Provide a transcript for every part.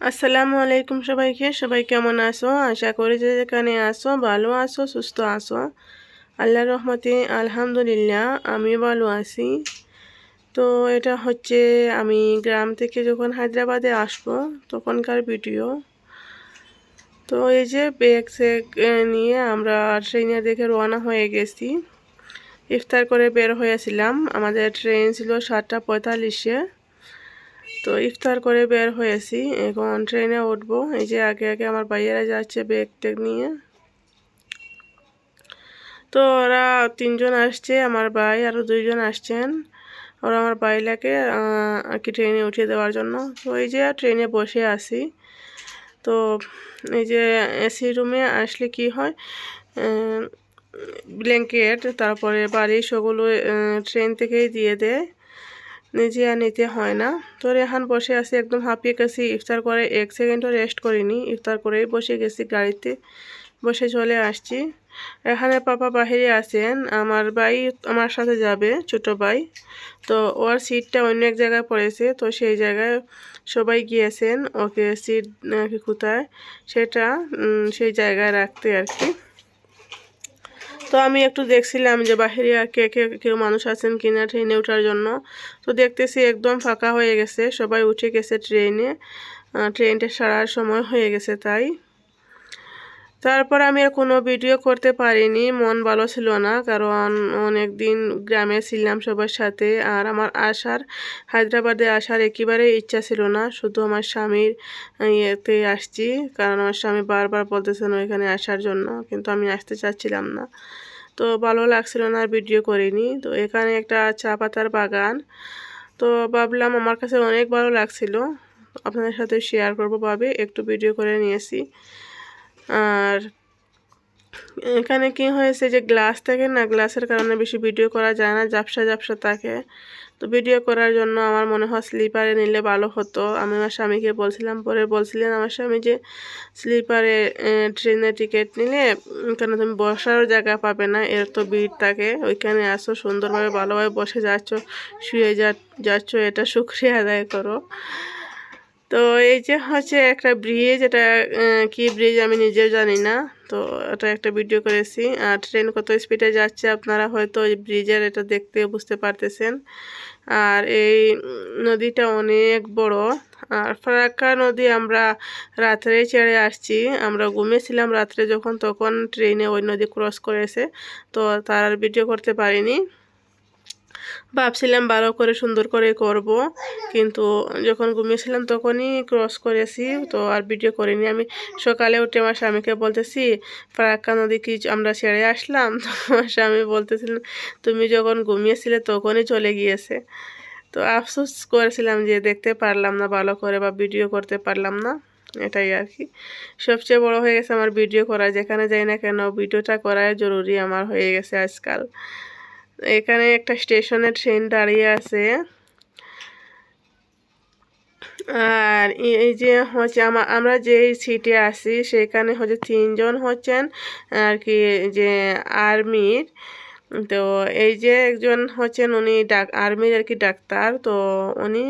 আসসালামু আলাইকুম সবাইকে। সবাই কেমন আছো? আশা করি যে যেখানে আসো ভালো আছো, সুস্থ আছো। আল্লাহ রহমতে আলহামদুলিল্লাহ, আমি ভালো আছি। তো এটা হচ্ছে আমি গ্রাম থেকে যখন হায়দ্রাবাদে আসব, তখনকার ভিডিও। তো এই যে ব্যাগ সেগ নিয়ে আমরা ট্রেনে দেখে রওনা হয়ে গেছি। ইফতার করে বের হয়েছিলাম। আমাদের ট্রেন ছিল সাতটা পঁয়তাল্লিশে। তো ইফতার করে বের হয়েছি, এখন ট্রেনে উঠবো। এই যে আগে আগে আমার ভাইয়েরা যাচ্ছে ব্যাগ টেগ নিয়ে। তো ওরা তিনজন আসছে, আমার ভাই আরও দুইজন আসছেন। ওরা আমার বাইলাকে আর কি ট্রেনে উঠিয়ে দেওয়ার জন্য। তো এই যে ট্রেনে বসে আসি তো এই যে এসি রুমে আসলে কি হয় ব্ল্যাঙ্কেট তারপরে বাড়ি সেগুলো ট্রেন থেকেই দিয়ে দেয়। নিজে আর নিতে হয় না। তো রেহান বসে আছে, একদম হাঁপিয়ে গেছি। ইফতার করে এক সেকেন্ডও রেস্ট করিনি। ইফতার করেই বসে গেছি গাড়িতে। বসে চলে আসছি। এখানে পাপা বাহিরে আছেন। আমার ভাই আমার সাথে যাবে, ছোট ভাই। তো ওর সিটটা অন্য এক জায়গায় পড়েছে। তো সেই জায়গায় সবাই গিয়েছেন। ওকে সিট কোথায়? সেটা সেই জায়গায় রাখতে আর কি। তো আমি একটু দেখছিলাম যে বাহিরে আর কে কে, কেউ মানুষ আছেন কিনা ট্রেনে ওঠার জন্য। তো দেখতেছি একদম ফাঁকা হয়ে গেছে। সবাই উঠে গেছে ট্রেনে ট্রেনটা সারার সময় হয়ে গেছে তাই। তারপর আমি আর কোনো ভিডিও করতে পারিনি, মন ভালো ছিল না, কারণ অনেক দিন গ্রামে ছিলাম সবার সাথে, আর আমার আসার, হায়দ্রাবাদে আসার একেবারে ইচ্ছা ছিল না, শুধু আমার স্বামীর ইয়েতে আসছি, কারণ আমার স্বামী বারবার বলতেছেন ওইখানে আসার জন্য, কিন্তু আমি আসতে চাচ্ছিলাম না। তো ভালো লাগছিল না আর ভিডিও করিনি, তো এখানে একটা চা পাতার বাগান, তো ভাবলাম আমার কাছে অনেক ভালো লাগছিল, আপনাদের সাথে শেয়ার করব ভাবে, একটু ভিডিও করে নিয়েছি। আর এখানে কি হয়েছে যে গ্লাস থাকে না, গ্লাসের কারণে বেশি ভিডিও করা যায় না জাপসা জাপসা থাকে। তো ভিডিও করার জন্য আমার মনে হয় স্লিপারে নিলে ভালো হতো। আমি আমার স্বামীকে বলছিলাম, পরে বলছিলেন আমার স্বামী যে স্লিপারে ট্রেনের টিকিট নিলে কেন তুমি বসারও জায়গা পাবে না, এর তো ভিড় থাকে। ওইখানে আসো, সুন্দরভাবে, ভালোভাবে বসে যাচ্ছ, শুয়ে যা, যাচ্ছ, এটা শুক্রিয়া আদায় করো। তো এই যে হচ্ছে একটা ব্রিজ এটা কি ব্রিজ আমি নিজেও জানি না। তো এটা একটা ভিডিও করেছি। আর ট্রেন কত স্পিডে যাচ্ছে আপনারা হয়তো ওই ব্রিজের এটা দেখতে বুঝতে পারতেছেন। আর এই নদীটা অনেক বড়। আর ফারাক্কা নদী আমরা রাত্রে ছেড়ে আসছি। আমরা ঘুমিয়েছিলাম রাত্রে যখন, তখন ট্রেনে ওই নদী ক্রস করেছে। তো তার ভিডিও করতে পারিনি। ভাবছিলাম ভালো করে সুন্দর করে করব, কিন্তু যখন ঘুমিয়েছিলাম তখনই ক্রস করেছি, তো আর ভিডিও করিনি। আমি সকালে উঠে আমার স্বামীকে বলতেছি ফারাক্কা নদী কি আমরা ছেড়ে আসলাম? তো আমার স্বামী বলতেছিলেন তুমি যখন ঘুমিয়েছিলে তখনই চলে গিয়েছে। তো আফসোস করেছিলাম যে দেখতে পারলাম না, ভালো করে বা ভিডিও করতে পারলাম না, এটাই আর কি। সবচেয়ে বড় হয়ে গেছে আমার ভিডিও করা, যেখানে যাই না কেন ভিডিওটা করাই জরুরি আমার হয়ে গেছে আজকাল। এখানে একটা স্টেশনের ট্রেন দাঁড়িয়ে আছে। আর এই যে হচ্ছে আমরা যেই সিটে আছি, সেখানে হচ্ছে তিনজন হচ্ছেন, আর কি, যে আর্মির। তো এই যে একজন হচ্ছেন উনি ডাক, আর্মির আর কি ডাক্তার, তো উনি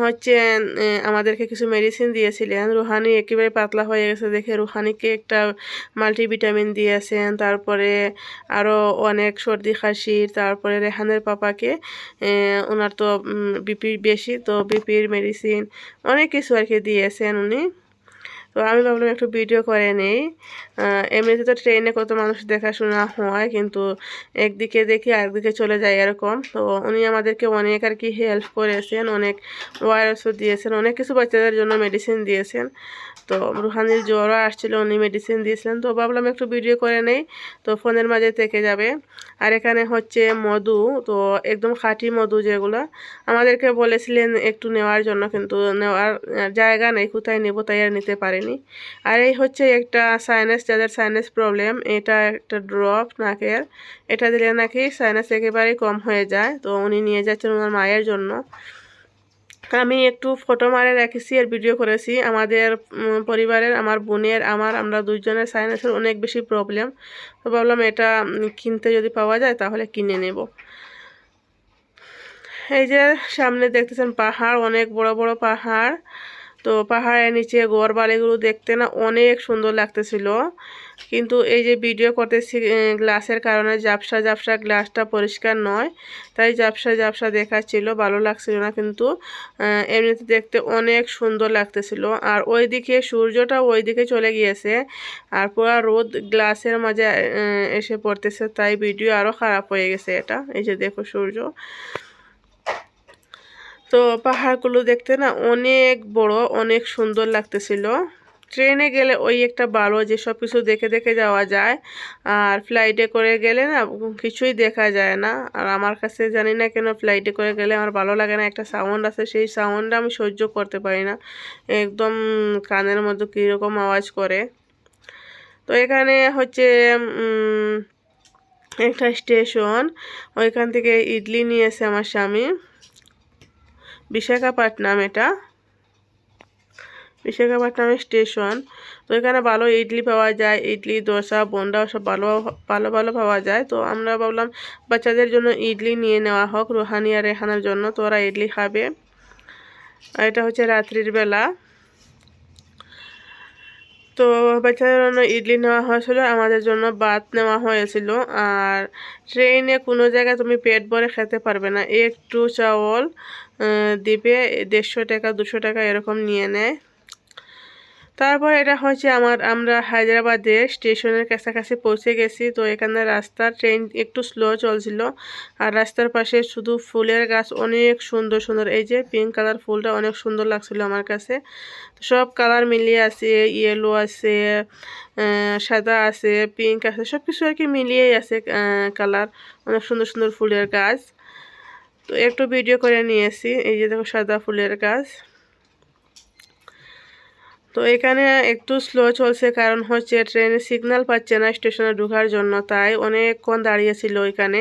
হচ্ছেন আমাদেরকে কিছু মেডিসিন দিয়েছিলেন। রুহানি একেবারে পাতলা হয়ে গেছে দেখে। রুহানিকে একটা মাল্টিভিটামিন দিয়েছেন, তারপরে আরও অনেক সর্দি খাসির তারপরে রেহানের পাপাকে ওনার তো বিপি বেশি, তো বিপির মেডিসিন অনেক কিছু আর কি দিয়েছেন উনি। তো আমি ভাবলাম একটু ভিডিও করে নেই। এমনিতে তো ট্রেনে কত মানুষ দেখাশোনা হয়, কিন্তু একদিকে দেখি আরেকদিকে চলে যায় এরকম। তো উনি আমাদেরকে অনেক আর কি হেল্প করেছেন, অনেক ওয়ারসও দিয়েছেন, অনেক কিছু বাচ্চাদের জন্য মেডিসিন দিয়েছেন। তো রুহানির জ্বরও আসছিল, উনি মেডিসিন দিয়েছিলেন। তো ভাবলাম একটু ভিডিও করে নেই, তো ফোনের মাঝে থেকে যাবে। আর এখানে হচ্ছে মধু, তো একদম খাঁটি মধু যেগুলো। আমাদেরকে বলেছিলেন একটু নেওয়ার জন্য, কিন্তু নেওয়ার জায়গা নেই, কোথায় নেব তাই আর নিতে পারিনি আর এই হচ্ছে একটা সাইনাস যাদের সাইনাস প্রবলেম এটা একটা ড্রপ নাকের। এটা দিলে নাকি সাইনাস একেবারেই কম হয়ে যায়। তো উনি নিয়ে যাচ্ছেন ওনার মায়ের জন্য। আমি একটু ফটো মারে রেখেছি আর ভিডিও করেছি। আমাদের পরিবারের, আমার বোনের, আমার, আমরা দুইজনের সাইনাসের অনেক বেশি প্রবলেম তো ভাবলাম এটা কিনতে যদি পাওয়া যায় তাহলে কিনে নেব। এই যে সামনে দেখতেছেন পাহাড়, অনেক বড় বড় পাহাড়। তো পাহাড়ের নিচে ঘর বাড়িগুলো দেখতে না অনেক সুন্দর লাগতেছিল। কিন্তু এই যে ভিডিও করতেছি গ্লাসের কারণে জাপসা জাপসা গ্লাসটা পরিষ্কার নয়, তাই জাপসা জাপসা দেখাচ্ছিল, ভালো লাগছিল না কিন্তু এমনিতে দেখতে অনেক সুন্দর লাগতেছিল। আর ওইদিকে সূর্যটা ওইদিকে চলে গিয়েছে, আর পুরো রোদ গ্লাসের মাঝে এসে পড়তেছে, তাই ভিডিও আরও খারাপ হয়ে গেছে এটা। এই যে দেখো সূর্য। তো পাহাড়গুলো দেখতে না অনেক বড়, অনেক সুন্দর লাগতেছিল। ট্রেনে গেলে ওই একটা ভালো যে সব কিছু দেখে দেখে যাওয়া যায়, আর ফ্লাইটে করে গেলে না কিছুই দেখা যায় না। আর আমার কাছে জানি না কেন ফ্লাইটে করে গেলে আমার ভালো লাগে না, একটা সাউন্ড আছে, সেই সাউন্ডটা আমি সহ্য করতে পারি না। একদম কানের মধ্যে কীরকম আওয়াজ করে। তো এখানে হচ্ছে একটা স্টেশন ওইখান থেকে ইডলি নিয়েছে আমার স্বামী। বিশাখাপট্টনম এটা। বিশাখাপাটনামের স্টেশন। তো এখানে ভালো ইডলি পাওয়া যায়, ইডলি, দোসা বোন্ডা সব ভালো ভালো ভালো পাওয়া যায়। তো আমরা ভাবলাম বাচ্চাদের জন্য ইডলি নিয়ে নেওয়া হোক, রোহানি আর রেহানার জন্য। তো ওরা ইডলি খাবে। এটা হচ্ছে রাত্রির বেলা। তো বাচ্চাদের জন্য ইডলি নেওয়া হয়েছিল, আমাদের জন্য ভাত নেওয়া হয়েছিল। আর ট্রেনে কোনো জায়গায় তুমি পেট ভরে খেতে পারবে না। একটু চাউল দিবে, দেড়শো টাকা, দুশো টাকা এরকম নিয়ে নেয়। তারপর এটা হচ্ছে আমার, আমরা হায়দ্রাবাদে স্টেশনের কাছাকাছি পৌঁছে গেছি। তো এখানে রাস্তার ট্রেন একটু স্লো চলছিল। আর রাস্তার পাশে শুধু ফুলের গাছ অনেক সুন্দর সুন্দর। এই যে পিঙ্ক কালার ফুলটা অনেক সুন্দর লাগছিল আমার কাছে। সব কালার মিলিয়ে আছে ইয়েলো আছে সাদা আছে পিঙ্ক আছে সব কিছু আর কি মিলিয়েই আছে কালার অনেক সুন্দর সুন্দর ফুলের গাছ। তো একটু ভিডিও করে নিয়েছি। এই যে দেখো সাদা ফুলের গাছ। তো এখানে একটু স্লো চলছে কারণ হচ্ছে ট্রেনে সিগন্যাল পাচ্ছে না স্টেশনে ঢোকার জন্য, তাই অনেকক্ষণ দাঁড়িয়েছিল ওইখানে।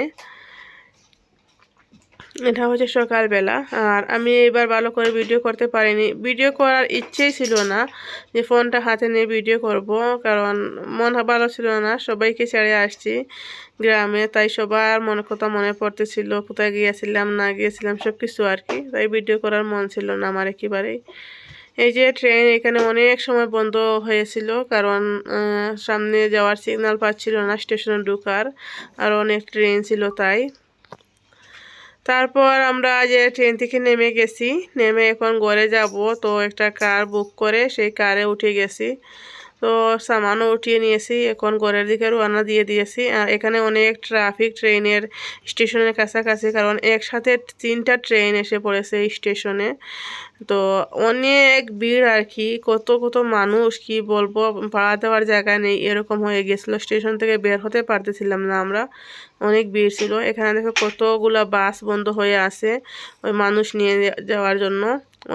এটা হচ্ছে সকালবেলা, আর আমি এবার ভালো করে ভিডিও করতে পারিনি। ভিডিও করার ইচ্ছেই ছিল না যে ফোনটা হাতে নিয়ে ভিডিও করব, কারণ মন ভালো ছিল না। সবাইকে ছেড়ে আসছি গ্রামে, তাই সবার মনে কথা মনে পড়তেছিল, কোথায় গিয়েছিলাম, না গিয়েছিলাম সব কিছু আর কি। তাই ভিডিও করার মন ছিল না আমার একেবারেই। এই যে ট্রেন এখানে অনেক সময় বন্ধ হয়েছিল, কারণ সামনে যাওয়ার সিগনাল পাচ্ছিল না স্টেশনে ঢুকার, আর অনেক ট্রেন ছিল তাই। তারপর আমরা যে ট্রেন থেকে নেমে গেছি, নেমে এখন ঘরে যাব, তো একটা কার বুক করে সেই কারে উঠে গেছি। তো সামানও উঠিয়ে নিয়েছি, এখন ঘরের দিকে রওনা দিয়ে দিয়েছি। আর এখানে অনেক ট্রাফিক ট্রেনের স্টেশনের কাছাকাছি, কারণ একসাথে তিনটা ট্রেন এসে পড়েছে স্টেশনে। তো অনেক ভিড় আর কি, কত কত মানুষ, কি বলব, ভাড়া দেওয়ার জায়গা নেই, এরকম হয়ে গেছিল। স্টেশন থেকে বের হতে পারতেছিলাম না আমরা, অনেক ভিড় ছিল। এখানে দেখো কতগুলা বাস বন্ধ হয়ে আছে ওই মানুষ নিয়ে যাওয়ার জন্য।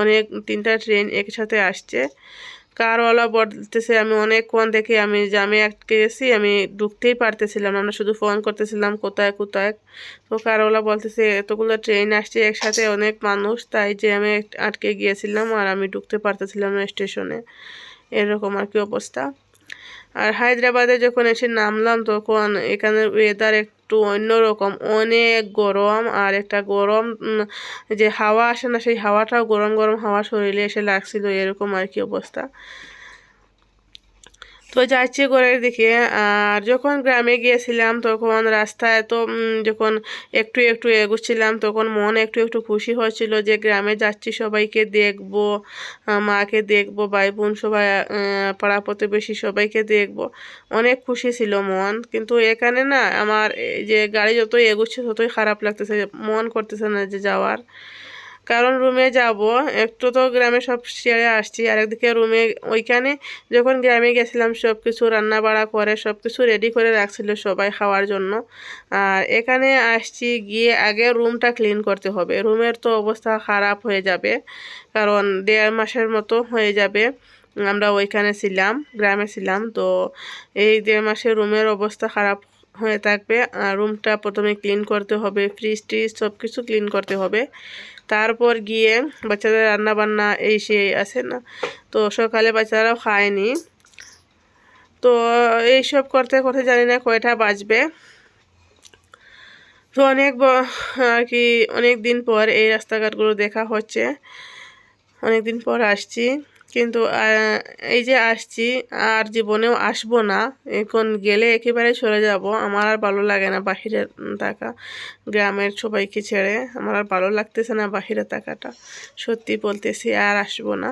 অনেক তিনটা ট্রেন একসাথে আসছে। কারওয়ালা বলতেছে, আমি অনেকক্ষণ দেখি আমি জামে আটকে গেছি, আমি ঢুকতেই পারতেছিলাম আমরা শুধু ফোন করতেছিলাম, কোথায় কোথায়? তো কারওয়ালা বলতেছে, এতগুলো ট্রেন আসছে একসাথে অনেক মানুষ, তাই যে আমি আটকে গিয়েছিলাম আর আমি ঢুকতে পারতেছিলাম না স্টেশনে এরকম আর কি অবস্থা। আর হায়দ্রাবাদে যখন এসে নামলাম, তখন এখানে ওয়েদার একটু অন্যরকম। অনেক গরম আর একটা গরম যে হাওয়া আসে না, সেই হাওয়াটাও গরম গরম হাওয়া শরীরে এসে লাগছিল, এরকম আর কি অবস্থা। তো যাচ্ছি ঘরের দিকে। আর যখন গ্রামে গিয়েছিলাম, তখন রাস্তায় তো যখন একটু একটু এগুচ্ছিলাম তখন মন একটু একটু খুশি হয়েছিল যে গ্রামে যাচ্ছি, সবাইকে দেখব মাকে দেখব ভাই বোন সবাই পাড়া প্রতিবেশী সবাইকে দেখব। অনেক খুশি ছিল মন, কিন্তু এখানে না আমার যে গাড়ি যতই এগুচ্ছে, ততই খারাপ লাগতেছে, মন করতেছে না যে যাওয়ার। কারণ রুমে যাব, একটু তো গ্রামে সব ছেড়ে আসছি, আর একদিকে রুমে ওইখানে যখন গ্রামে গেছিলাম সব কিছু রান্না বাড়া করে সব কিছু রেডি করে রাখছিল সবাই খাওয়ার জন্য। আর এখানে আসছি গিয়ে আগে রুমটা ক্লিন করতে হবে। রুমের তো অবস্থা খারাপ হয়ে যাবে, কারণ দেড় মাসের মতো হয়ে যাবে, আমরা ওইখানে ছিলাম, গ্রামে ছিলাম। তো এই দেড় মাসে রুমের অবস্থা খারাপ হয়ে থাকবে। আর রুমটা প্রথমে ক্লিন করতে হবে ফ্রিজ ট্রিজ সব কিছু ক্লিন করতে হবে। তারপর গিয়ে বাচ্চাদের রান্না বান্না এই সেই আছে না? তো সকালে বাচ্চারাও খায়নি। তো এইসব করতে করতে জানি না কয়টা বাজবে। তো অনেক আর কি, অনেক দিন পর এই রাস্তাঘাটগুলো দেখা হচ্ছে। অনেক দিন পর আসছি। কিন্তু এই যে আসছি, আর জীবনেও আসব না। এখন গেলে একেবারে চলে যাব। আমার আর ভালো লাগে না বাহিরে থাকা। গ্রামের সবাইকে ছেড়ে আমার আর ভালো লাগতেছে না বাহিরে থাকাটা। সত্যি বলতেছি, আর আসব না।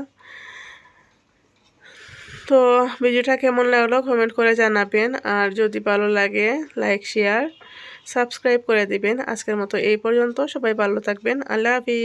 তো ভিডিওটা কেমন লাগল কমেন্ট করে জানাবেন। আর যদি ভালো লাগে, লাইক, শেয়ার, সাবস্ক্রাইব করে দিবেন। আজকের মতো এই পর্যন্ত। সবাই ভালো থাকবেন। আল্লাহ হাফিজ।